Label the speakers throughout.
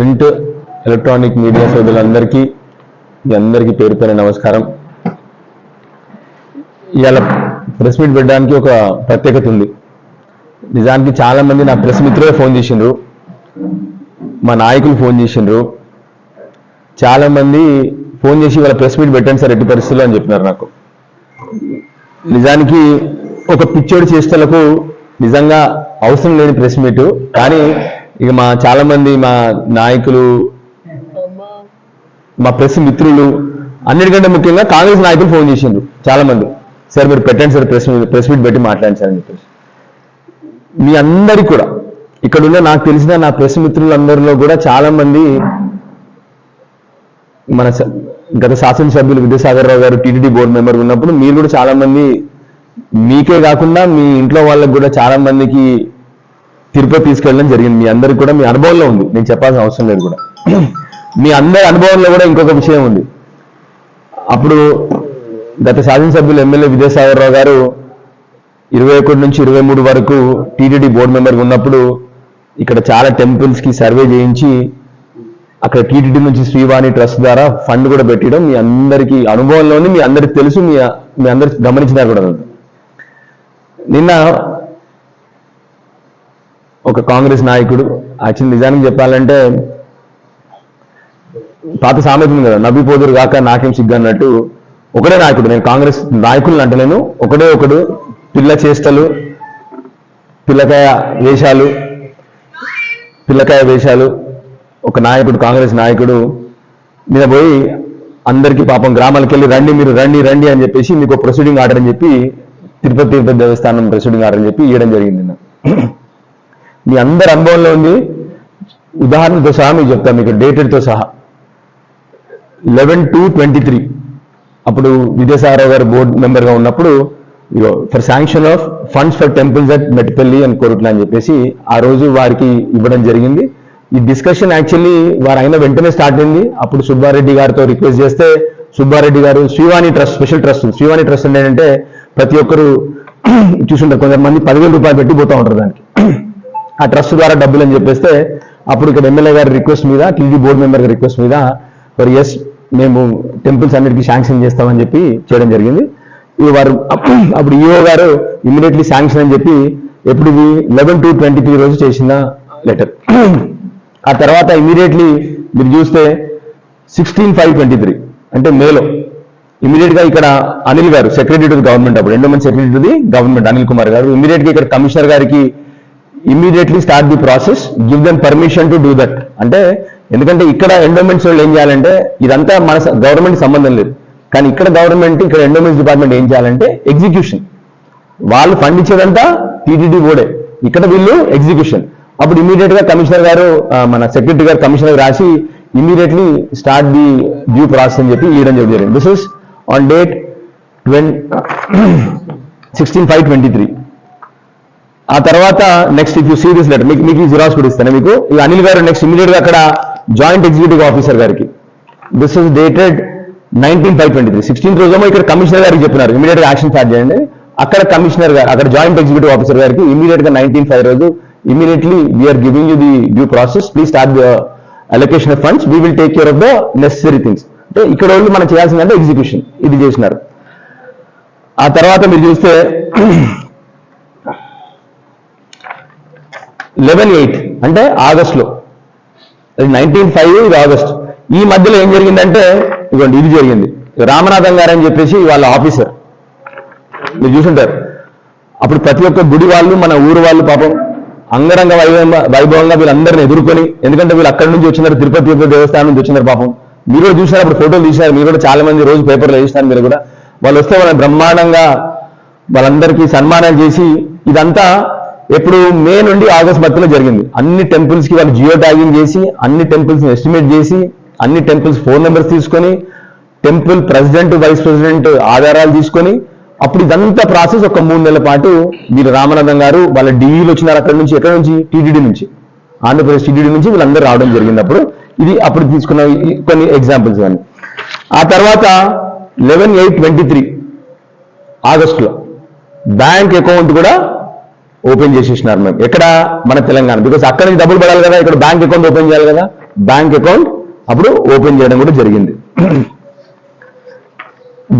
Speaker 1: Print electronic media సోదరులందరికీ మీ అందరికీ పేరు పైన నమస్కారం. ఇవాళ ప్రెస్ మీట్ పెట్టడానికి ఒక ప్రత్యేకత ఉంది. నిజానికి చాలా మంది నా ప్రెస్ మిత్రులే ఫోన్ చేసిండ్రు. మా నాయకులు ఫోన్ చేసిండ్రు. చాలా మంది ఫోన్ చేసి వాళ్ళ ప్రెస్ మీట్ పెట్టండి సార్ ఎట్టి పరిస్థితుల్లో అని చెప్పినారు నాకు. నిజానికి ఒక పిచ్చోడి చేష్టలకు నిజంగా అవసరం లేని ప్రెస్ మీట్ కానీ ఇక మా చాలా మంది మా నాయకులు మా ప్రెస్ మిత్రులు అన్నిటికంటే ముఖ్యంగా కాంగ్రెస్ నాయకులు ఫోన్ చేసిండ్రు చాలా మంది. సార్ మీరు పెట్టండి సార్ ప్రెస్ ప్రెస్ మీట్ పెట్టి మాట్లాడండి సార్ అని చెప్పేసి. మీ అందరికి కూడా ఇక్కడ ఉన్న నాకు తెలిసిన నా ప్రెస్ మిత్రులందరిలో కూడా చాలా మంది మన స- గత శాసనసభ్యులు విద్యాసాగర్ రావు గారు టీటీడీ బోర్డు మెంబర్ ఉన్నప్పుడు మీరు కూడా చాలా మంది మీకే కాకుండా మీ ఇంట్లో వాళ్ళకి కూడా చాలా మందికి తిరుపతి తీసుకెళ్ళడం జరిగింది. మీ అందరికి కూడా మీ అనుభవంలో ఉంది. నేను చెప్పాల్సిన అవసరం లేదు కూడా. మీ అందరి అనుభవంలో కూడా ఇంకొక విషయం ఉంది. అప్పుడు గత శాసనసభ్యులు ఎమ్మెల్యే విద్యాసాగర్ రావు గారు ఇరవై ఒకటి నుంచి ఇరవై మూడు వరకు టీటీడీ బోర్డు మెంబర్ ఉన్నప్పుడు ఇక్కడ చాలా టెంపుల్స్కి సర్వే చేయించి అక్కడ టీటీడీ నుంచి శ్రీవాణి ట్రస్ట్ ద్వారా ఫండ్ కూడా పెట్టడం మీ అందరికీ అనుభవంలోని మీ అందరికి తెలుసు మీ మీ అందరికి గమనించినారు కూడా. నిన్న ఒక కాంగ్రెస్ నాయకుడు యాక్చువల్ నిజానికి చెప్పాలంటే పాత సామెత ఉంది కదా నవ్వి పోదురు కాక నాకేం సిగ్గు అన్నట్టు ఒకడే నాయకుడు నేను కాంగ్రెస్ నాయకులను అంటలేను ఒకడే ఒకడు పిల్ల చేష్టలు పిల్లకాయ వేషాలు పిల్లకాయ వేషాలు ఒక నాయకుడు కాంగ్రెస్ నాయకుడు మీద పోయి అందరికీ పాపం గ్రామాలకు వెళ్ళి రండి మీరు రండి రండి అని చెప్పేసి మీకు ప్రొసీడింగ్ ఆర్డర్ అని చెప్పి తిరుపతి తిరుపతి దేవస్థానం ప్రొసీడింగ్ ఆర్డర్ అని చెప్పి ఇవ్వడం జరిగింది నిన్న. మీ అందరి అనుభవంలో ఉంది. ఉదాహరణతో సహా మీకు చెప్తాను మీకు డేటెడ్తో సహా. లెవెన్ టు ట్వంటీ త్రీ అప్పుడు విద్యాసాగరరావు గారు బోర్డు మెంబర్గా ఉన్నప్పుడు for sanction of funds for temples at Metpalli అని కోరుట్ల అని చెప్పేసి ఆ రోజు వారికి ఇవ్వడం జరిగింది. ఈ డిస్కషన్ యాక్చువల్లీ వారు అయిన వెంటనే స్టార్ట్ అయింది. అప్పుడు సుబ్బారెడ్డి గారితో రిక్వెస్ట్ చేస్తే సుబ్బారెడ్డి గారు Srivani trust special trust Srivani trust అంటే ఏంటంటే ప్రతి ఒక్కరు చూసుంటారు కొంతమంది పదివేల రూపాయలు పెట్టి పోతూ ఉంటారు దానికి. ఆ ట్రస్ట్ ద్వారా డబ్బులు అని చెప్పేస్తే అప్పుడు ఇక్కడ ఎమ్మెల్యే గారి రిక్వెస్ట్ మీద టీడీ బోర్డు మెంబర్ గారి రిక్వెస్ట్ మీద మరి ఎస్ మేము టెంపుల్స్ అన్నిటికీ శాంక్షన్ చేస్తామని చెప్పి చేయడం జరిగింది. ఇవి వారు అప్పుడు ఈఓ గారు ఇమీడియట్లీ శాంక్షన్ అని చెప్పి ఎప్పుడు ఇది లెవెన్ టు ట్వంటీ త్రీ రోజు చేసిన లెటర్ ఆ తర్వాత ఇమీడియట్లీ మీరు చూస్తే సిక్స్టీన్ ఫైవ్ ట్వంటీ త్రీ అంటే మేలో. ఇమీడియట్గా ఇక్కడ అనిల్ గారు సెక్రటరీ టు గవర్నమెంట్ అప్పుడు endowment secretary to the government Anil Kumar గారు. ఇమీడియట్గా ఇక్కడ కమిషనర్ గారికి immediately start the process give them permission to do that అంటే ఎందుకంటే ఇక్కడ ఎండోమెంట్స్ వాళ్ళు ఏం చేయాలంటే ఇదంతా మన గవర్నమెంట్ సంబంధం లేదు. కానీ ఇక్కడ గవర్నమెంట్ ఇక్కడ ఎండోమెంట్స్ డిపార్ట్మెంట్ ఏం చేయాలంటే ఎగ్జిక్యూషన్ వాళ్ళు ఫండ్ ఇచ్చేదంతా టీటీడీ బోర్డే ఇక్కడ వీళ్ళు ఎగ్జిక్యూషన్ అప్పుడు ఇమీడియట్గా కమిషనర్ గారు మన సెక్రటరీ గారు కమిషనర్ రాసి immediately start the due process అని చెప్పి ఇవ్వడం జరిగింది. This is on date twenty sixteen five twenty three ఆ తర్వాత next if you see this letter మీకు మీకు ఈ జిరాక్స్ కూడా ఇస్తాను మీకు. ఈ అనిల్ గారు నెక్స్ట్ ఇమీడియట్గా అక్కడ జాయింట్ ఎగ్జిక్యూటివ్ ఆఫీసర్ గారికి. This is dated nineteen five twenty three sixteen రోజేమో ఇక్కడ కమిషనర్ గారికి చెప్పినారు. ఇమీడియట్గా యాక్షన్ స్టార్ట్ చేయండి. అక్కడ కమిషనర్ గారు అక్కడ జాయింట్ ఎగ్జిక్యూటివ్ ఆఫీసర్ గారికి ఇమీడియట్గా నైన్టీన్ ఫైవ్ రోజు immediately we're giving you the due process please start the allocation of funds we will take care of the necessary things అంటే ఇక్కడ వాళ్ళు మనం చేయాల్సిందంటే ఎగ్జిక్యూషన్ ఇది చేసినారు. ఆ తర్వాత మీరు చూస్తే లెవెన్ ఎయిట్ అంటే ఆగస్ట్లో. నైన్టీన్ ఫైవ్ ఇది ఆగస్ట్. ఈ మధ్యలో ఏం జరిగిందంటే ఇదిగోండి ఇది జరిగింది. రామనాథం గారు అని చెప్పేసి వాళ్ళ ఆఫీసర్. మీరు చూసుంటారు. అప్పుడు ప్రతి ఒక్క గుడి వాళ్ళు మన ఊరు వాళ్ళు పాపం అంగరంగ వైభవం వైభవంగా వీళ్ళందరిని ఎదుర్కొని ఎందుకంటే వీళ్ళు అక్కడి నుంచి వచ్చినారు తిరుపతి దేవస్థానం నుంచి వచ్చినారు పాపం. మీరు కూడా చూసినారు అప్పుడు ఫోటోలు తీసినారు. మీరు కూడా చాలా మంది రోజు పేపర్లో వేసినారు మీరు కూడా. వాళ్ళు వస్తే వాళ్ళని బ్రహ్మాండంగా వాళ్ళందరికీ సన్మానం చేసి ఇదంతా ఇప్పుడు మే నుండి ఆగస్ట్ మధ్యలో జరిగింది. అన్ని టెంపుల్స్కి వాళ్ళు జియో ట్యాగింగ్ చేసి అన్ని టెంపుల్స్ ఎస్టిమేట్ చేసి అన్ని టెంపుల్స్ ఫోన్ నెంబర్స్ తీసుకొని టెంపుల్ ప్రెసిడెంట్ వైస్ ప్రెసిడెంట్ ఆధారాలు తీసుకొని అప్పుడు ఇదంతా ప్రాసెస్ ఒక మూడు నెలల పాటు వీళ్ళు రామనాథం గారు వాళ్ళ డిఈలు వచ్చినారు అక్కడ నుంచి ఎక్కడ నుంచి? టీటీడీ నుంచి. ఆంధ్రప్రదేశ్ టీటీడీ నుంచి వీళ్ళందరూ రావడం జరిగింది అప్పుడు. ఇది అప్పుడు తీసుకున్న ఈ కొన్ని ఎగ్జాంపుల్స్ కానీ ఆ తర్వాత లెవెన్ ఎయిట్ ట్వంటీ త్రీ ఆగస్టులో. బ్యాంక్ అకౌంట్ కూడా ఓపెన్ చేసేసినారు మేము. ఎక్కడ? మన తెలంగాణ. బికాస్ అక్కడ నుంచి డబ్బులు పడాలి కదా ఇక్కడ బ్యాంక్ అకౌంట్ ఓపెన్ చేయాలి కదా. బ్యాంక్ అకౌంట్ అప్పుడు ఓపెన్ చేయడం కూడా జరిగింది.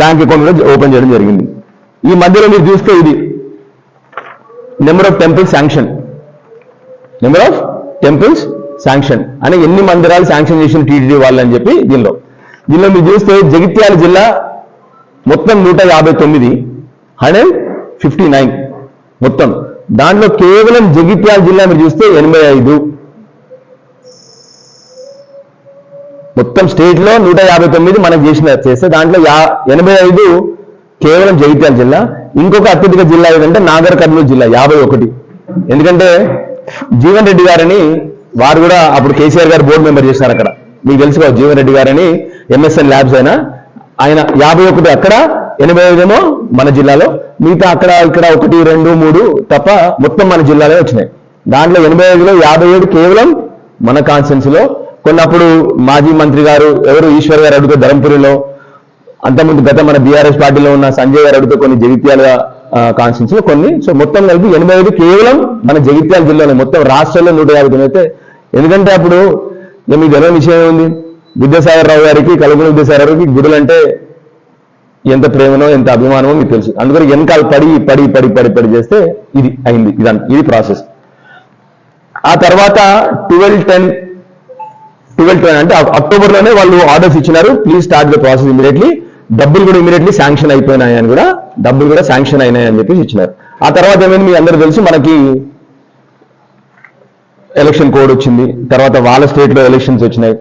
Speaker 1: బ్యాంక్ అకౌంట్ కూడా ఓపెన్ చేయడం జరిగింది. ఈ మధ్యలో మీరు చూస్తే ఇది number of temple sanction number of temples sanction అని ఎన్ని మందిరాలు శాంక్షన్ చేసిన టీటీడీ వాళ్ళు అని చెప్పి దీనిలో. దీనిలో మీరు చూస్తే జగిత్యాల జిల్లా మొత్తం నూట యాభై తొమ్మిది హండ్రెడ్ ఫిఫ్టీ నైన్ మొత్తం. దాంట్లో కేవలం జగిత్యాల జిల్లా మీరు చూస్తే ఎనభై ఐదు. మొత్తం స్టేట్లో నూట యాభై తొమ్మిది మనం చేసిన చేస్తే దాంట్లో యా ఎనభై ఐదు కేవలం జగిత్యాల జిల్లా. ఇంకొక అత్యధిక జిల్లా ఏదంటే నాగర్ కర్నూలు జిల్లా యాభై ఒకటి. ఎందుకంటే జీవన్ రెడ్డి గారని వారు కూడా అప్పుడు కేసీఆర్ గారు బోర్డు మెంబర్ చేశారు అక్కడ. మీకు తెలుసుకో జీవన్ రెడ్డి గారని ఎంఎస్ఎన్ ల్యాబ్స్ అయినా ఆయన యాభై ఒకటి అక్కడ ఎనభై ఐదేమో మన జిల్లాలో. మిగతా అక్కడ ఇక్కడ ఒకటి రెండు మూడు తప్ప మొత్తం మన జిల్లాలో వచ్చినాయి. దాంట్లో ఎనభై ఐదులో యాభై ఏడు కేవలం మన కాన్స్టెన్స్లో కొన్నప్పుడు మాజీ మంత్రి గారు ఎవరు? ఈశ్వర్ గారు అడిగితే ధర్మపురిలో అంతకుముందు గత మన బీఆర్ఎస్ పార్టీలో ఉన్న సంజయ్ గారు అడిగితే కొన్ని జగిత్యాల కాన్స్టిట్యూన్స్లో కొన్ని. సో మొత్తం కలిపి ఎనభై ఐదు కేవలం మన జగిత్యాల జిల్లాలో మొత్తం రాష్ట్రంలో నూట యాభై తొమ్మిది అయితే. ఎందుకంటే అప్పుడు మీకు తెలియని విషయం ఉంది విద్యాసాగర్ రావు గారికి కలుగుల విద్యాసాగర్ గారికి గుడులు అంటే ఎంత ప్రేమనో ఎంత అభిమానమో మీకు తెలుసు. అందుకని వెనకాల పడి పడి పడి పడి పడి చేస్తే ఇది అయింది ఇదంతా ఇది ప్రాసెస్. ఆ తర్వాత ట్వెల్వ్ టెన్ ట్వెల్వ్ టెన్ అంటే అక్టోబర్లోనే వాళ్ళు ఆర్డర్స్ ఇచ్చినారు. Please start the process immediately. డబ్బులు కూడా ఇమీడియట్లీ శాంక్షన్ అయిపోయినాయి అని కూడా డబ్బులు కూడా శాంక్షన్ అయినాయని చెప్పేసి ఇచ్చినారు. ఆ తర్వాత ఏమైంది మీ అందరూ తెలుసు మనకి ఎలక్షన్ కోడ్ వచ్చింది. తర్వాత వాళ్ళ స్టేట్లో ఎలక్షన్స్ వచ్చినాయి.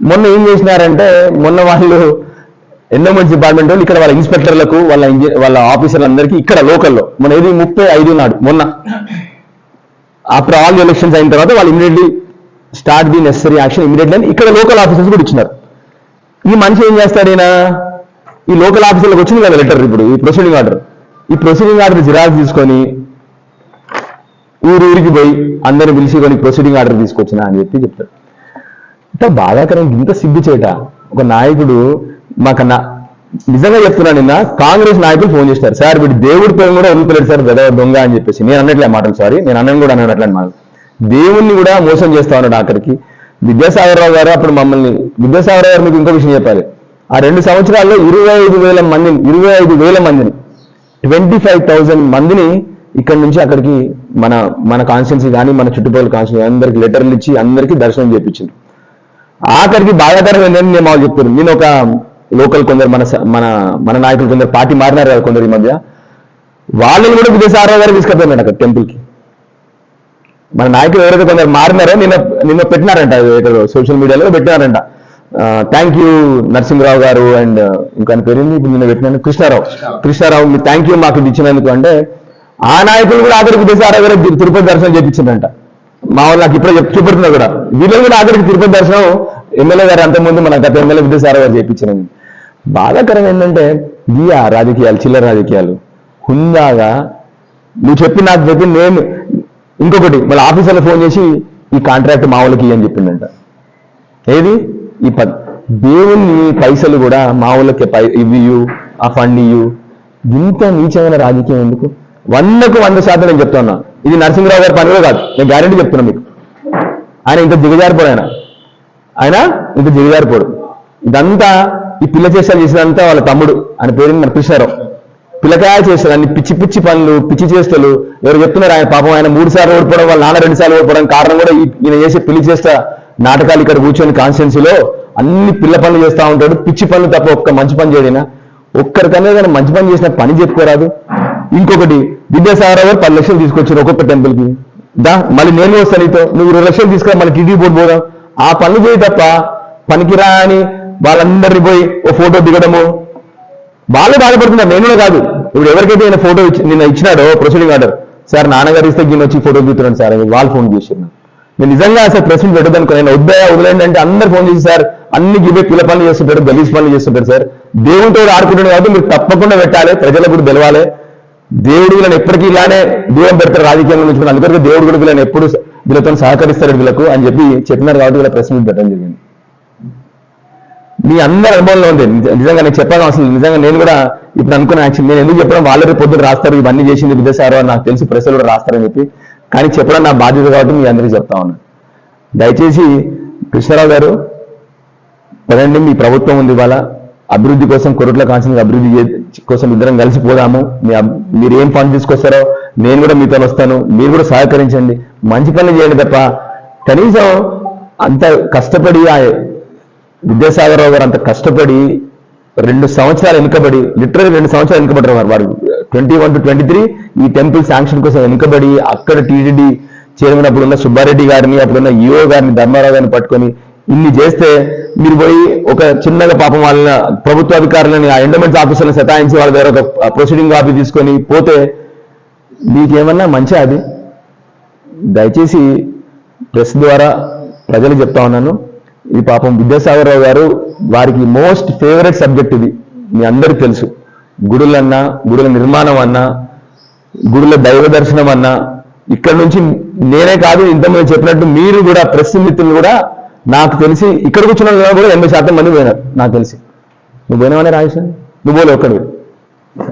Speaker 1: మొన్న ఏం చేసినారంటే మొన్న వాళ్ళు ఎండోమెంట్స్ డిపార్ట్మెంట్ వాళ్ళు ఇక్కడ వాళ్ళ ఇన్స్పెక్టర్లకు వాళ్ళ ఇంజ- వాళ్ళ ఆఫీసర్లందరికీ ఇక్కడ లోకల్లో మన ఏది? ముప్పై ఐదు నాడు మొన్న. ఆఫ్టర్ ఆల్ ఎలక్షన్స్ అయిన తర్వాత వాళ్ళు immediately start the necessary action immediately అని ఇక్కడ లోకల్ ఆఫీసర్స్ కూడా ఇచ్చినారు. ఈ మనిషి ఏం చేస్తాడు ఈయన? ఈ లోకల్ ఆఫీసర్లకు వచ్చింది కదా లెటర్ ఇప్పుడు ఈ ప్రొసీడింగ్ ఆర్డర్ ఈ ప్రొసీడింగ్ ఆర్డర్ జిరాక్స్ తీసుకొని ఊరు ఊరికి పోయి అందరిని పిలిచి కొన్ని ప్రొసీడింగ్ ఆర్డర్ తీసుకొచ్చిన అని చెప్పి చెప్తాడు. ఇంత బాధాకరం ఇంత సిగ్గు చేయట ఒక నాయకుడు మాకు నా నిజంగా చెప్తున్నా నిన్న కాంగ్రెస్ నాయకులు ఫోన్ చేస్తారు సార్ వీడు దేవుడి పేరు కూడా వదులుతలేడు సార్ గద దొంగ అని చెప్పేసి. నేను అన్నట్లే మాటలు సారీ. నేను అన్నను కూడా అన్నట్లు మాట దేవుణ్ణి కూడా మోసం చేస్తా ఉన్నాడు ఆఖరికి. విద్యాసాగరరావు గారు అప్పుడు మమ్మల్ని విద్యాసాగరరావు గారు మీకు ఇంకో విషయం చెప్పాలి. ఆ రెండు సంవత్సరాల్లో ఇరవై ఐదు వేల మందిని ఇరవై ఐదు వేల మందిని ట్వంటీ ఫైవ్ థౌజండ్ మందిని ఇక్కడి నుంచి అక్కడికి మన మన కాన్స్టిట్యున్సీ కానీ మన చుట్టుపక్కల కాన్స్టిట్యూన్సీ అందరికి లెటర్లు ఇచ్చి అందరికీ దర్శనం చేయించింది ఆఖరికి బాధాకరం ఏంటంటే నేను మాకు చెప్తున్నాను. నేను ఒక లోకల్ కొందరు మన మన మన నాయకులు కొందరు పార్టీ మారినారు కదా కొందరు ఈ మధ్య. వాళ్ళని కూడా విజయసాగరావు గారు తీసుకెళ్తాను అక్కడ టెంపుల్కి మన నాయకులు ఎవరైతే కొందరు మారినారో నిన్న నిన్న పెట్టినారంట సోషల్ మీడియాలో పెట్టినారంట. థ్యాంక్ యూ నరసింహరావు గారు అండ్ ఇంకా ఆయన పేరు ఏంది? ఇప్పుడు నిన్న పెట్టినాను కృష్ణారావు. కృష్ణారావు. మీ థ్యాంక్ యూ మాకు ఇచ్చినందుకు అంటే ఆ నాయకులు కూడా ఆఖరికి విజయసాగరావు గారు తిరు- తిరుపతి దర్శనం చేయించిందంట మా వాళ్ళు నాకు ఇప్పుడే చెప్ చూపెడుతున్నా కూడా. వీళ్ళు కూడా ఆఖరికి తిరుపతి దర్శనం ఎమ్మెల్యే గారు అంతకుముందు మన గత ఎమ్మెల్యే విద్యాసాగరావు గారు చేయించినది బాధాకరం ఏంటంటే ఇయా రాజకీయాలు చిల్లర రాజకీయాలు. హుందాగా నువ్వు చెప్పి నాకు చెప్పి నేను ఇంకొకటి వాళ్ళ ఆఫీసర్లో ఫోన్ చేసి ఈ కాంట్రాక్ట్ మా వాళ్ళకి అని చెప్పిండంట. ఏది? ఈ పద్ దేవుని పైసలు కూడా మా వాళ్ళకి పై ఇవి ఆ ఫండ్ ఇయ్యు. ఇంత నీచమైన రాజకీయం ఎందుకు? వందకు వంద శాతం నేను చెప్తున్నా ఇది నరసింహరావు గారి పని కూడా కాదు. నేను గ్యారంటీ చెప్తున్నా మీకు. ఆయన ఇంత దిగజారిపోడు ఆయన. ఆయన ఇంత దిగజారిపోడు. ఇదంతా ఈ పిల్ల చేసాలు చేసినంతా వాళ్ళ తమ్ముడు అని పేరు మన కృష్ణారావు పిల్లకాయ చేస్తారు అన్ని పిచ్చి పిచ్చి పనులు పిచ్చి చేస్తలు ఎవరు చెప్తున్నారు ఆయన పాపం ఆయన మూడు సార్లు ఓడిపోవడం వాళ్ళ నాన్న రెండు సార్లు ఓడిపోవడం కారణం కూడా ఈయన చేసే పిల్లి చేస్తా నాటకాలు ఇక్కడ కూర్చొని కాన్స్టిట్యున్సీలో అన్ని పిల్ల పనులు చేస్తా ఉంటాడు. పిచ్చి పనులు తప్ప ఒక్క మంచి పని చేయడినా ఒక్కరికన్నా కానీ మంచి పని చేసిన పని చెప్పుకోరాదు. ఇంకొకటి విద్యాసాగర్ గారు పది లక్షలు తీసుకొచ్చారు ఒక్కొక్క టెంపుల్కి దా మళ్ళీ నేను వస్తాను నీతో. నువ్వు ఇరవై లక్షలు తీసుకురా మళ్ళీ టీడీ బోర్డు పోదాం. ఆ పనులు చేయి తప్ప పనికిరా అని వాళ్ళందరినీ పోయి ఓ ఫోటో దిగడము. వాళ్ళే బాధపడుతున్నారు. నేను కాదు. ఇప్పుడు ఎవరికైతే ఆయన ఫోటో ఇచ్చి నిన్న ఇచ్చినాడో ప్రొసీడింగ్ ఆర్డర్. సార్ నాన్నగారు ఇస్తే గిన్నె వచ్చి ఫోటో దిగుతున్నాను సార్ అని వాళ్ళు ఫోన్ చేశారు నేను నిజంగా అసలు ప్రెసిడెంట్ పెట్టదు అనుకో నేను వద్దయా వదిలేండి అంటే అందరు ఫోన్ చేసి సార్ అన్ని గివే పిల్ల పనులు చేస్తుంటారు గలీజ్ పనులు చేస్తుంటారు సార్. దేవుడితో ఆడుకుంటున్నాడు కాబట్టి మీరు తప్పకుండా పెట్టాలి ప్రజలకు కూడా తెలవాలి. దేవుడు వీళ్ళని ఎప్పటికీ ఇలానే దూరం పెడతారు రాజకీయంలో నుంచి అందుకని దేవుడు కూడా వీళ్ళని ఎప్పుడు వీళ్ళతో సహకరిస్తారు వీళ్ళకు అని చెప్పి చెప్పినారు కాబట్టి వీళ్ళ ప్రెసిడెంట్ పెట్టడం జరిగింది. మీ అందరి అనుభవంలో ఉంది. నిజ- నిజంగా నేను చెప్పాను అసలు నిజంగా నేను కూడా ఇప్పుడు అనుకున్న యాక్చువల్ నేను ఎందుకు చెప్పడం వాళ్ళు రేపు పొద్దున రాస్తారు ఇవన్నీ చేసింది విదేశారు అని నాకు తెలిసి ప్రెస్లు కూడా రాస్తారని చెప్పి. కానీ చెప్పడం నా బాధ్యత కాబట్టి మీ అందరికీ చెప్తా ఉన్నాను దయచేసి కృష్ణారావు గారు పదండి మీ ప్రభుత్వం ఉంది ఇవాళ. అభివృద్ధి కోసం కొరట్ల కాన్సన్ అభివృద్ధి కోసం ఇద్దరం కలిసి పోదాము. మీ మీరు ఏం పని తీసుకొస్తారో నేను కూడా మీతో వస్తాను. మీరు కూడా సహకరించండి. మంచి పనులు చేయండి తప్ప కనీసం అంత కష్టపడి ఆ విద్యాసాగరరావు గారు అంత కష్టపడి రెండు సంవత్సరాలు వెనుకబడి లిటరల్ రెండు సంవత్సరాలు వెనుకబడ్డారు వారు. Twenty one two twenty three ఈ టెంపుల్ శాంక్షన్ కోసం వెనుకబడి అక్కడ టీటీడీ చైర్మన్ అప్పుడున్న సుబ్బారెడ్డి గారిని అప్పుడున్న ఈఓ గారిని ధర్మారావు గారిని పట్టుకొని ఇన్ని చేస్తే మీరు పోయి ఒక చిన్నగా పాపం వాళ్ళ ప్రభుత్వ అధికారులని ఆ ఎండమెంట్స్ ఆఫీసర్ని సతాయించి వాళ్ళ దగ్గర ఒక ప్రొసీడింగ్ కాపీ తీసుకొని పోతే మీకేమన్నా మంచి అది? దయచేసి ప్రెస్ ద్వారా ప్రజలు చెప్తా ఉన్నాను. ఇది పాపం విద్యాసాగరరావు గారు వారికి మోస్ట్ ఫేవరెట్ సబ్జెక్ట్ ఇది. మీ అందరికీ తెలుసు. గుడులన్నా గుడుల నిర్మాణం అన్నా గుడుల దైవ దర్శనం అన్నా ఇక్కడ నుంచి నేనే కాదు ఇంతమంది చెప్పినట్టు మీరు కూడా ప్రెస్ మిత్రులు కూడా నాకు తెలిసి ఇక్కడ కూర్చున్న కూడా ఎనభై శాతం మంది పోయినారు నాకు తెలిసి. నువ్వు పోయినావనే రాజేశాన్ నువ్వు పోలే ఒక్కడు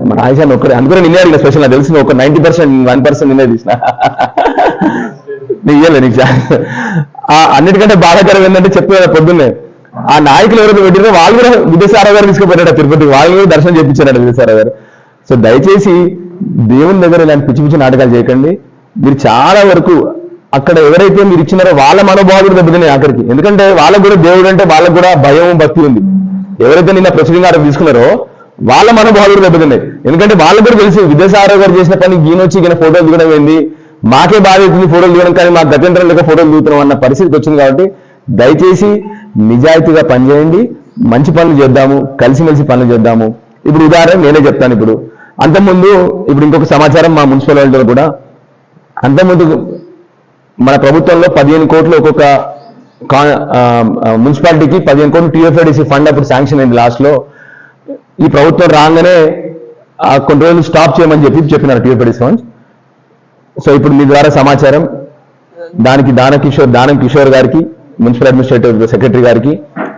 Speaker 1: మన రాజేశాన్ ఒక్కడే. అందుకనే నిన్నే అడిగిన స్పెషల్ నాకు తెలిసి ఒక నైన్టీ పర్సెంట్ వన్ పర్సెంట్ నిన్నే తీసిన. నీకు ఇయ్యలే నీకు. ఆ అన్నిటికంటే బాధాకరం ఏంటంటే చెప్పారు పొద్దున్నే. ఆ నాయకులు ఎవరైతే పెట్టారో వాళ్ళు కూడా విద్యాసారావు గారు తీసుకుపోయాడు తిరుపతికి వాళ్ళు కూడా దర్శనం చేయించారు విద్యాసారావు గారు. సో దయచేసి దేవుని దగ్గర ఇలాంటి పిచ్చి పిచ్చి నాటకాలు చేయకండి. మీరు చాలా వరకు అక్కడ ఎవరైతే మీరు ఇచ్చినారో వాళ్ళ మనోభావాలు దెబ్బతిన్నాయి అక్కడికి ఎందుకంటే వాళ్ళకు కూడా దేవుడు అంటే వాళ్ళకు కూడా భయం భక్తి ఉంది. ఎవరైతే నిన్న ప్రొసీడింగ్ గారు తీసుకున్నారో వాళ్ళ మనోభావాలు దెబ్బతిన్నాయి. ఎందుకంటే వాళ్ళకు కూడా తెలుసు విద్యాసాగర్ గారు చేసిన పని గీనొచ్చి ఈయన ఫోటోలు దిగడం ఏంది? మాకే బాధ అవుతుంది ఫోటోలు దిగడం కానీ మాకు గత్యంతరం లేక ఫోటోలు దిగుతున్నాం అన్న పరిస్థితి వచ్చింది కాబట్టి దయచేసి నిజాయితీగా పనిచేయండి మంచి పనులు చేద్దాము కలిసిమెలిసి పనులు చేద్దాము. ఇప్పుడు ఉదాహరణ నేనే చెప్తాను ఇప్పుడు. అంతకుముందు ఇప్పుడు ఇంకొక సమాచారం మా మున్సిపల్ వాళ్ళతో కూడా. అంతకుముందు మన ప్రభుత్వంలో పదిహేను కోట్లు ఒక్కొక్క కా- మున్సిపాలిటీకి పదిహేను కోట్లు టీఎఫ్ఐడిసి ఫండ్ అప్పుడు శాంక్షన్ అయింది లాస్ట్లో. ఈ ప్రభుత్వం రాగానే కొన్ని రోజులు స్టాప్ చేయమని చెప్పి చెప్పినారు టీఎఫ్ఐడిసి ఫండ్స్. సో ఇప్పుడు మీ ద్వారా సమాచారం దానికి దాన కిషోర్ దానం కిషోర్ గారికి మున్సిపల్ అడ్మినిస్ట్రేటివ్ సెక్రటరీ గారికి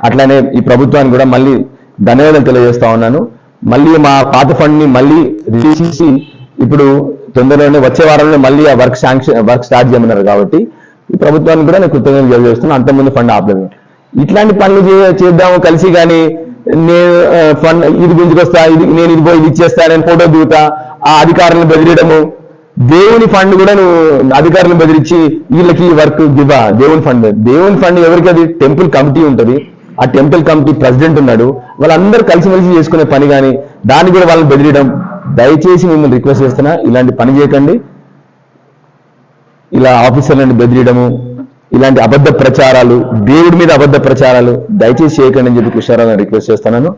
Speaker 1: అట్లానే ఈ ప్రభుత్వానికి కూడా మళ్ళీ ధన్యవాదాలు తెలియజేస్తా ఉన్నాను. మళ్ళీ మా పాత ఫండ్ని మళ్ళీ రిలీజ్ చేసి ఇప్పుడు తొందరలోనే వచ్చే వారంలో మళ్ళీ ఆ వర్క్ శాంక్షన్ వర్క్ స్టార్ట్ చేయమన్నారు కాబట్టి ఈ ప్రభుత్వానికి కూడా నేను కృతజ్ఞతలు తెలియజేస్తున్నాను. అంతకుముందు ఫండ్ ఆపలేదు. ఇట్లాంటి పనులు చేద్దాము కలిసి కానీ నేను ఫండ్ ఇది గుంజుకొస్తా ఇది నేను ఇది పోయి ఇది ఇచ్చేస్తా నేను ఫోటో దిగుతా ఆ అధికారులను బెదిరియడము దేవుని ఫండ్ కూడా నువ్వు అధికారులను బెదిరించి వీళ్ళకి వర్క్ గివా దేవుని ఫండ్. దేవుని ఫండ్ ఎవరికి అది? టెంపుల్ కమిటీ ఉంటుంది. ఆ టెంపుల్ కమిటీ ప్రెసిడెంట్ ఉన్నాడు. వాళ్ళందరూ కలిసిమెలిసి చేసుకునే పని కానీ దాన్ని కూడా వాళ్ళని బెదిరియడం దయచేసి మిమ్మల్ని రిక్వెస్ట్ చేస్తున్నా ఇలాంటి పని చేయకండి. ఇలా ఆఫీసర్లను బెదిరియడము ఇలాంటి అబద్ధ ప్రచారాలు దేవుడి మీద అబద్ధ ప్రచారాలు దయచేసి చేయకండి అని చెప్పి కృష్ణారావు రిక్వెస్ట్ చేస్తున్నాను.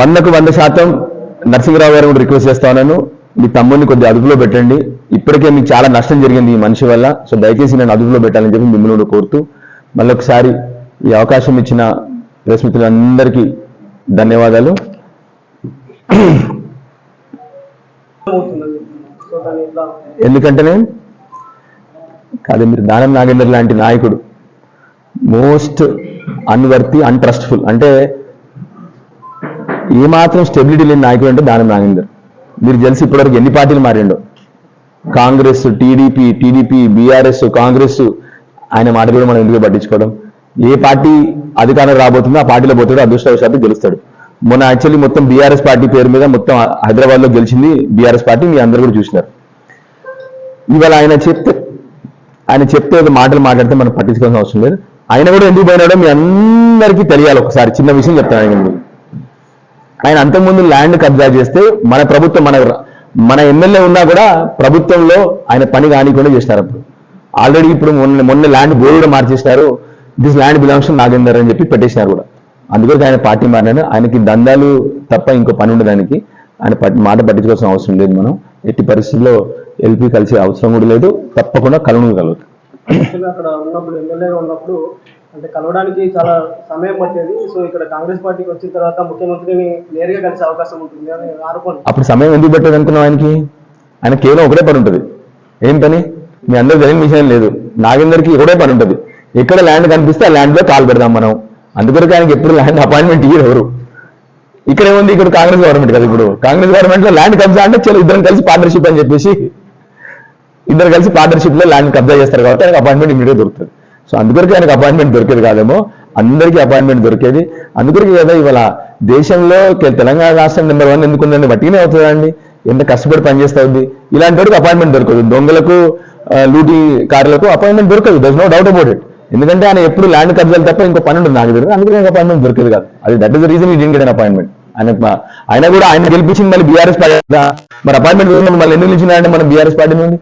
Speaker 1: వందకు వంద శాతం నరసింహరావు గారు కూడా రిక్వెస్ట్ చేస్తా ఉన్నాను. మీ తమ్ముడిని కొద్దిగా అదుపులో పెట్టండి. ఇప్పటికే మీకు చాలా నష్టం జరిగింది ఈ మనిషి వల్ల. సో దయచేసి నేను అదుపులో పెట్టాలని చెప్పి మిమ్మల్ని కోరుతూ మళ్ళీ ఒకసారి ఈ అవకాశం ఇచ్చిన ప్రెస్ మిత్రులందరికీ ధన్యవాదాలు ఎందుకంటేనే కాదు మీరు దానం నాగేందర్ లాంటి నాయకుడు. Most unworthy untrustful. అంటే ఏమాత్రం స్టెబిలిటీ లేని నాయకుడు అంటే దానం నాగేందర్. మీరు తెలిసి ఇప్పటివరకు ఎన్ని పార్టీలు మారిండు? Congress TDP TDP BRS Congress ఆయన మాట కూడా మనం ఎందుకు పట్టించుకోవడం? ఏ పార్టీ అధికారం రాబోతుందో ఆ పార్టీలో పోతాడు అదృష్టవశాత్తు గెలుస్తాడు. మొన్న యాక్చువల్లీ మొత్తం బీఆర్ఎస్ పార్టీ పేరు మీద మొత్తం హైదరాబాద్లో గెలిచింది బీఆర్ఎస్ పార్టీ మీ అందరూ కూడా చూసినారు. ఇవాళ ఆయన చెప్తే ఆయన చెప్తే మాటలు మాట్లాడితే మనం పట్టించుకోవాల్సిన అవసరం లేదు. ఆయన కూడా ఎందుకు పోయినాడో మీ అందరికీ తెలియాలి ఒకసారి. చిన్న విషయం చెప్తాను ఆయన గురించి. ఆయన అంతకుముందు ల్యాండ్ కబ్జా చేస్తే మన ప్రభుత్వం మన మన ఎమ్మెల్యే ఉన్నా కూడా ప్రభుత్వంలో ఆయన పని కానికుండా చేస్తారు అప్పుడు. ఆల్రెడీ ఇప్పుడు మొన్న మొన్న ల్యాండ్ బోర్డు కూడా దిస్ ల్యాండ్ బిలాంగ్స్ నాగేందర్ అని చెప్పి పెట్టేశారు కూడా. అందుకొరకు ఆయన పార్టీ మారినాడు. ఆయనకి దందాలు తప్ప ఇంకో పని ఉండడానికి ఆయన మాట పట్టించుకోవాల్సిన అవసరం లేదు మనం. ఎట్టి పరిస్థితుల్లో ఎల్పీ కలిసే అవసరం కూడా లేదు. తప్పకుండా కలును కలుగుతుంది
Speaker 2: అక్కడ ఉన్నప్పుడు ఎమ్మెల్యేగా ఉన్నప్పుడు అంటే కలవడానికి చాలా సమయం పట్టేది. సో ఇక్కడ కాంగ్రెస్ పార్టీకి వచ్చిన తర్వాత ముఖ్యమంత్రిని నేరుగా కలిసే అవకాశం ఉంటుంది అని ఆరోపణ
Speaker 1: అప్పుడు సమయం ఎందుకు పెట్టదు అనుకున్నాం ఆయనకి? ఆయన కేవలం ఒకటే పని ఉంటుంది. ఏం పని? మీ అందరూ జరిగిన విషయం లేదు. నాగేందర్కి ఒకటే పని ఉంటుంది. ఎక్కడ ల్యాండ్ కనిపిస్తే ఆ ల్యాండ్లో కాల్ పెడదాం మనం. అందుకొరకు ఆయనకి ఎప్పుడు ల్యాండ్ అపాయింట్మెంట్ ఇయ్యరు ఎవరు. ఇక్కడ ఏముంది? ఇక్కడ కాంగ్రెస్ గవర్నమెంట్ కదా ఇప్పుడు. కాంగ్రెస్ గవర్నమెంట్లో ల్యాండ్ కబ్జా అంటే చలో ఇద్దరం కలిసి పార్ట్నర్షిప్ అని చెప్పేసి ఇద్దరు కలిసి పార్ట్నర్షిప్లో ల్యాండ్ కబ్జా చేస్తారు కాబట్టి ఆయనకు అపాయింట్మెంట్ ఇమీడియట్ దొరుకుతుంది. సో అందుకొరకు ఆయనకు అపాయింట్మెంట్ దొరికేది కాదేమో. అందరికీ అపాయింట్మెంట్ దొరికేది. అందుకొరకు కదా ఇవాళ దేశంలో తెలంగాణ రాష్ట్రం నెంబర్ వన్ ఎందుకుందండి బట్టినే అవుతుందండి. ఎంత కష్టపడి పనిచేస్తా ఉంది ఇలాంటి వాడికి అపాయింట్మెంట్ దొరకదు. దొంగలకు ఆ, లూటీ కార్లకు అపాయింట్మెంట్ దొరకదు. Thus no doubt about it ఎందుకంటే ఆయన ఎప్పుడు ల్యాండ్ కబ్జాలు తప్ప ఇంకో పని ఉంటుంది నాకు తెలియదు. అందుకే అపాయింట్మెంట్ దొరికేది కాదు. అది దట్ ఇస్ ద రీజన్ ఈ గెట్ అపాయింట్మెంట్ ఆయన ఆయన కూడా ఆయన గెలిపించింది మళ్ళీ బీఆర్ఎస్ పార్టీ మరి అపాయింట్మెంట్ మళ్ళీ ఎందుకు నిలిచినాయంటే మనం బీఆర్ఎస్ పార్టీ నుండి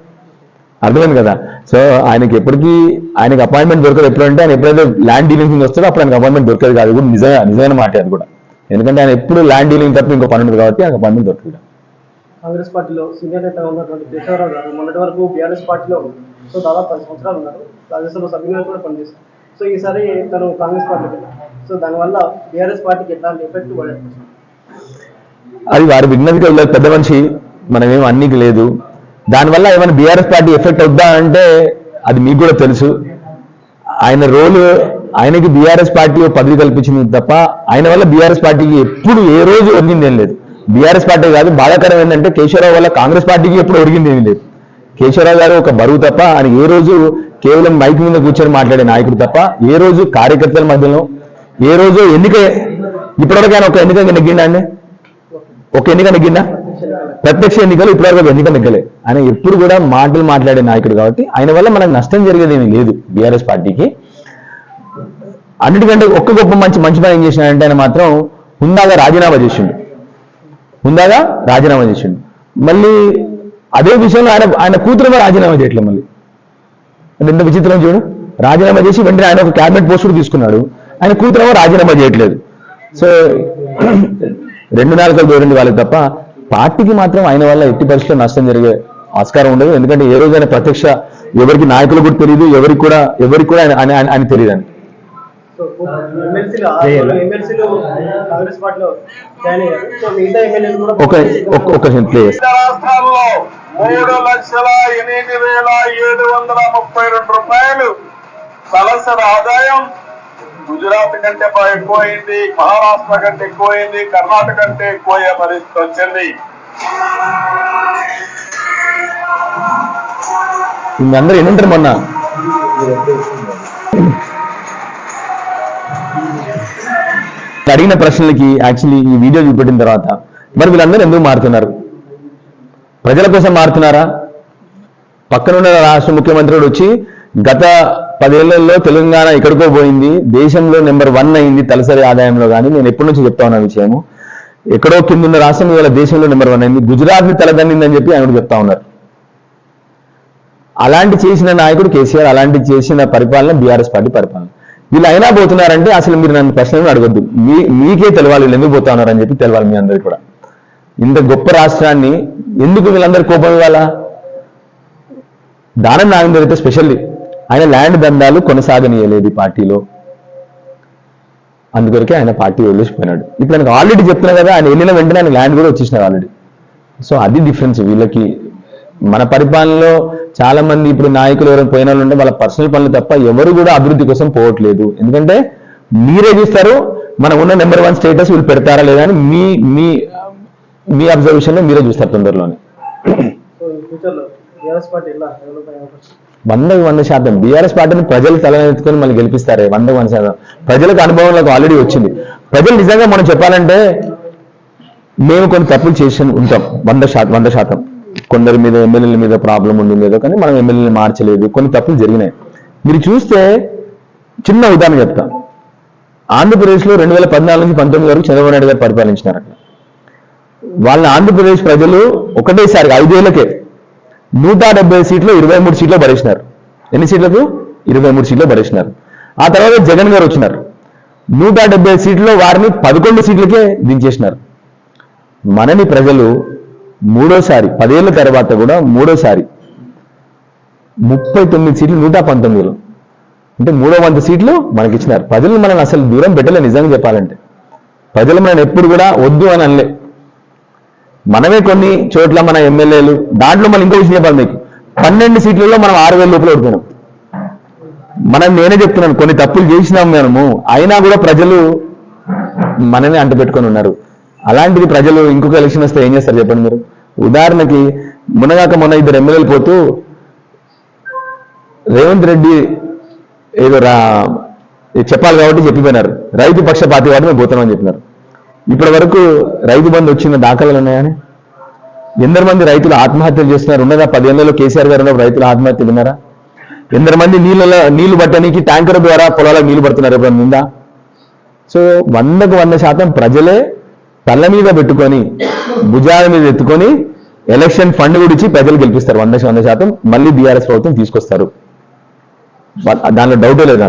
Speaker 1: అర్థమైంది కదా? సో ఆయనకి ఎప్పటికీ ఆయనకి అపాయింట్మెంట్ దొరకదు. ఎప్పుడంటే ఆయన ఎప్పుడైతే ల్యాండ్ డీలింగ్ వస్తుందో అప్పుడు ఆయనకి అపాయింట్మెంట్ దొరకదు కాదు. కూడా నిజమే నిజమైన మాట అది కూడా. ఎందుకంటే ఆయన ఎప్పుడు ల్యాండ్ డీలింగ్ తప్ప ఇంకో పని ఉంటుంది కాబట్టి ఆయనకు అపాయింట్మెంట్ దొరకదు.
Speaker 2: కాంగ్రెస్ పార్టీలో సీనియర్ ఉన్నటువంటి కేశవరావు గారు మొన్నటి వరకు బీఆర్ఎస్ పార్టీలో సో దాదాపు పది సంవత్సరాలు ఉన్నారు. రాజ్యసభ సభ్యులుగా కూడా పనిచేస్తారు సో ఈసారి తను కాంగ్రెస్ పార్టీకి వెళ్ళారు. సో దానివల్ల బీఆర్ఎస్ పార్టీకి ఎట్లాంటి ఎఫెక్ట్ పడే
Speaker 1: అది వారు విన్నది కదా పెద్ద మనిషి మనమేం అన్నికి లేదు. దానివల్ల ఏమైనా బీఆర్ఎస్ పార్టీ ఎఫెక్ట్ అవుద్దా అంటే అది మీకు కూడా తెలుసు. ఆయన రోల్ ఆయనకి బీఆర్ఎస్ పార్టీ పదవి కల్పించింది తప్ప ఆయన వల్ల బీఆర్ఎస్ పార్టీకి ఎప్పుడు ఏ రోజు ఒరిగింది ఏం లేదు. బీఆర్ఎస్ పార్టీ కాదు బాధాకరం ఏంటంటే కేశవరావు వల్ల కాంగ్రెస్ పార్టీకి ఎప్పుడు ఒరిగింది ఏమీ లేదు. కేశవరావు గారు ఒక బరువు తప్ప ఆయన ఏ రోజు కేవలం మైక్ మీద కూర్చొని మాట్లాడే నాయకుడు తప్ప ఏ రోజు కార్యకర్తల మధ్యలో ఏ రోజు ఎన్నిక ఇప్పటివరకు ఆయన ఒక ఎన్నిక నెగ్గిండా అండి? ఒక ఎన్నిక నెగ్గిందా ప్రత్యక్ష ఎన్నికలు ఇప్పటివరకు వరకు ఎన్నిక నెగ్గలే. ఆయన ఎప్పుడు కూడా మాటలు మాట్లాడే నాయకుడు కాబట్టి ఆయన వల్ల మనకు నష్టం జరిగేదేమీ లేదు బీఆర్ఎస్ పార్టీకి. అన్నిటికంటే ఒక్క గొప్ప మంచి మంచి పని ఏం చేసినాడంటే ఆయన మాత్రం హుందాగా రాజీనామా చేసిండు. హుందాగా రాజీనామా చేసిండు. మళ్ళీ అదే విషయంలో ఆయన ఆయన కూతురు కూడా రాజీనామా చేయట్లేదు మళ్ళీ. అంటే ఎంత విచిత్రం చూడు. రాజీనామా చేసి వెంటనే ఆయన ఒక క్యాబినెట్ పోస్ట్ కూడా తీసుకున్నాడు. ఆయన కూతురు రాజీనామా చేయట్లేదు. సో రెండు నాలుగు దూరండి వాళ్ళకి తప్ప పార్టీకి మాత్రం ఆయన వల్ల ఎట్టి పరిస్థితుల్లో నష్టం జరిగే ఆస్కారం ఉండదు. ఎందుకంటే ఏ రోజైనా ప్రత్యక్ష ఎవరికి నాయకులు కూడా తెలియదు ఎవరికి కూడా ఎవరికి కూడా ఆయన ఆయన- ఆయన- తెలియదు అని ఒక
Speaker 3: రాష్ట్రాల్లో మూడు లక్షల ఎనిమిది వేల ఏడు వందల ముప్పై రెండు రూపాయలు తలసరి ఆదాయం గుజరాత్ కంటే ఎక్కువైంది మహారాష్ట్ర కంటే ఎక్కువైంది కర్ణాటక కంటే ఎక్కువయ్యే పరిస్థితి వచ్చింది.
Speaker 1: మీ అందరూ ఎన్నుంటారు మొన్న? అడిగిన ప్రశ్నలకి యాక్చువల్లీ ఈ వీడియో చూపెట్టిన తర్వాత మరి వీళ్ళందరూ ఎందుకు మారుతున్నారు? ప్రజల కోసం మారుతున్నారా? పక్కనున్న రాష్ట్ర ముఖ్యమంత్రి వచ్చి గత పదేళ్ళలో తెలంగాణ ఎక్కడికో పోయింది దేశంలో నెంబర్ వన్ అయింది తలసరి ఆదాయంలో కానీ నేను ఎప్పటి నుంచి చెప్తా ఉన్న విషయము. ఎక్కడో కింద ఉన్న రాష్ట్రం ఇవాళ దేశంలో నెంబర్ వన్ అయింది. గుజరాత్ని తలదన్నిందని చెప్పి ఆయన కూడా చెప్తా ఉన్నారు. అలాంటి చేసిన నాయకుడు కేసీఆర్ అలాంటి చేసిన పరిపాలన బీఆర్ఎస్ పార్టీ పరిపాలన. వీళ్ళు అయినా పోతున్నారంటే అసలు మీరు నన్ను ప్రశ్నలు అడగొద్దు. మీ మీకే తెలవాలి వీళ్ళు ఎందుకు పోతా ఉన్నారని చెప్పి తెలవాలి మీ అందరికీ కూడా. ఇంత గొప్ప రాష్ట్రాన్ని ఎందుకు వీళ్ళందరూ కోపం ఇవ్వాలా? దానం నాగేందర్ అయితే స్పెషల్లీ. ఆయన ల్యాండ్ దందాలు కొనసాగనీయలేదు ఈ పార్టీలో. అందుకొరకే ఆయన పార్టీ వదిలేసిపోయినాడు. ఇప్పుడు ఆయనకు ఆల్రెడీ చెప్తున్నా కదా ఆయన వెళ్ళిన వెంటనే ఆయన ల్యాండ్ కూడా వచ్చేసినారు ఆల్రెడీ సో అది డిఫరెన్స్ వీళ్ళకి మన పరిపాలనలో చాలా మంది ఇప్పుడు నాయకులు ఎవరైనా పోయిన వాళ్ళు ఉంటే వాళ్ళ పర్సనల్ పనులు తప్ప ఎవరు కూడా అభివృద్ధి కోసం పోవట్లేదు. ఎందుకంటే మీరే చూస్తారు మనం ఉన్న నెంబర్ వన్ స్టేటస్ వీళ్ళు పెడతారా లేదా అని మీ మీ మీ అబ్జర్వేషన్లో మీరే చూస్తారు తొందరలోనే.
Speaker 2: సో
Speaker 1: వంద శాతం. బీఆర్ఎస్ పార్టీని ప్రజలు తలనెత్తుకొని మళ్ళీ గెలిపిస్తారే. వందకు వంద శాతం. ప్రజలకు అనుభవంలోకి ఆల్రెడీ వచ్చింది. ప్రజలు నిజంగా మనం చెప్పాలంటే మేము కొన్ని తప్పులు చేసి ఉంటాం. వంద శాతం వంద శాతం. కొందరి మీద ఎమ్మెల్యేల మీద ప్రాబ్లం ఉంది లేదో కానీ మనం ఎమ్మెల్యేని మార్చలేదు. కొన్ని తప్పులు జరిగినాయి. మీరు చూస్తే చిన్న ఉదాహరణ చెప్తాను ఆంధ్రప్రదేశ్లో రెండు వేల పద్నాలుగు నుంచి పంతొమ్మిది వరకు చంద్రబాబు నాయుడు గారు పరిపాలించినారు అక్కడ వాళ్ళ ఆంధ్రప్రదేశ్ ప్రజలు ఒకటేసారి ఐదేళ్ళకే నూట డెబ్బై సీట్లు ఇరవై మూడు సీట్లు పడేసినారు ఎన్ని సీట్లకు? ఇరవై మూడు సీట్లు పడేసినారు ఆ తర్వాత జగన్ గారు వచ్చినారు. నూట డెబ్బై సీట్లో వారిని పదకొండు సీట్లకే దించేసినారు. మనని ప్రజలు మూడోసారి పదేళ్ళ తర్వాత కూడా మూడోసారి. ముప్పై తొమ్మిది సీట్లు నూట పంతొమ్మిదిలో. అంటే మూడో వంద సీట్లు మనకి ఇచ్చినారు ప్రజలు మనల్ని అసలు దూరం పెట్టలే నిజంగా చెప్పాలంటే. ప్రజలు మనం ఎప్పుడు కూడా వద్దు అని అనలే. మనమే కొన్ని చోట్ల మన ఎమ్మెల్యేలు దాంట్లో మనం ఇంకో విషయం చెప్పాలి మీకు. పన్నెండు సీట్లలో మనం ఆరు వేల లోపల ఓడిపోయినాం. మనం నేనే చెప్తున్నాను కొన్ని తప్పులు చేసినాం మనము. అయినా కూడా ప్రజలు మనని అంటపెట్టుకొని ఉన్నారు. అలాంటిది ప్రజలు ఇంకొక ఎలక్షన్ వస్తే ఏం చేస్తారు చెప్పండి మీరు? ఉదాహరణకి మునగాక మొన్న ఇద్దరు ఎమ్మెల్యేలు పోతూ రేవంత్ రెడ్డి ఏదో రా చెప్పాలి కాబట్టి చెప్పిపోయినారు. రైతు పక్షపాతి కాబట్టి మేము పోతున్నామని చెప్పినారు. ఇప్పటి వరకు రైతు బంధు వచ్చిన దాఖలాలు ఉన్నాయని ఎందరు మంది రైతులు ఆత్మహత్యలు చేస్తున్నారు? ఉన్నదా? పదేళ్ళలో కేసీఆర్ గారు ఉన్నప్పుడు రైతులు ఆత్మహత్యలు ఉన్నారా? ఎందరు మంది నీళ్ళలో నీళ్ళు పట్టడానికి ట్యాంకర్ ద్వారా పొలాలకు నీళ్ళు పడుతున్నారు? ఎప్పుడన్నా ఉందా? సో వందకు వంద శాతం ప్రజలే తల్ల మీద పెట్టుకొని భుజాల మీద ఎత్తుకొని ఎలక్షన్ ఫండ్ గురించి ప్రజలు గెలిపిస్తారు. వంద వంద శాతం. మళ్ళీ బీఆర్ఎస్ ప్రభుత్వం తీసుకొస్తారు. దానిలో డౌటే లేదు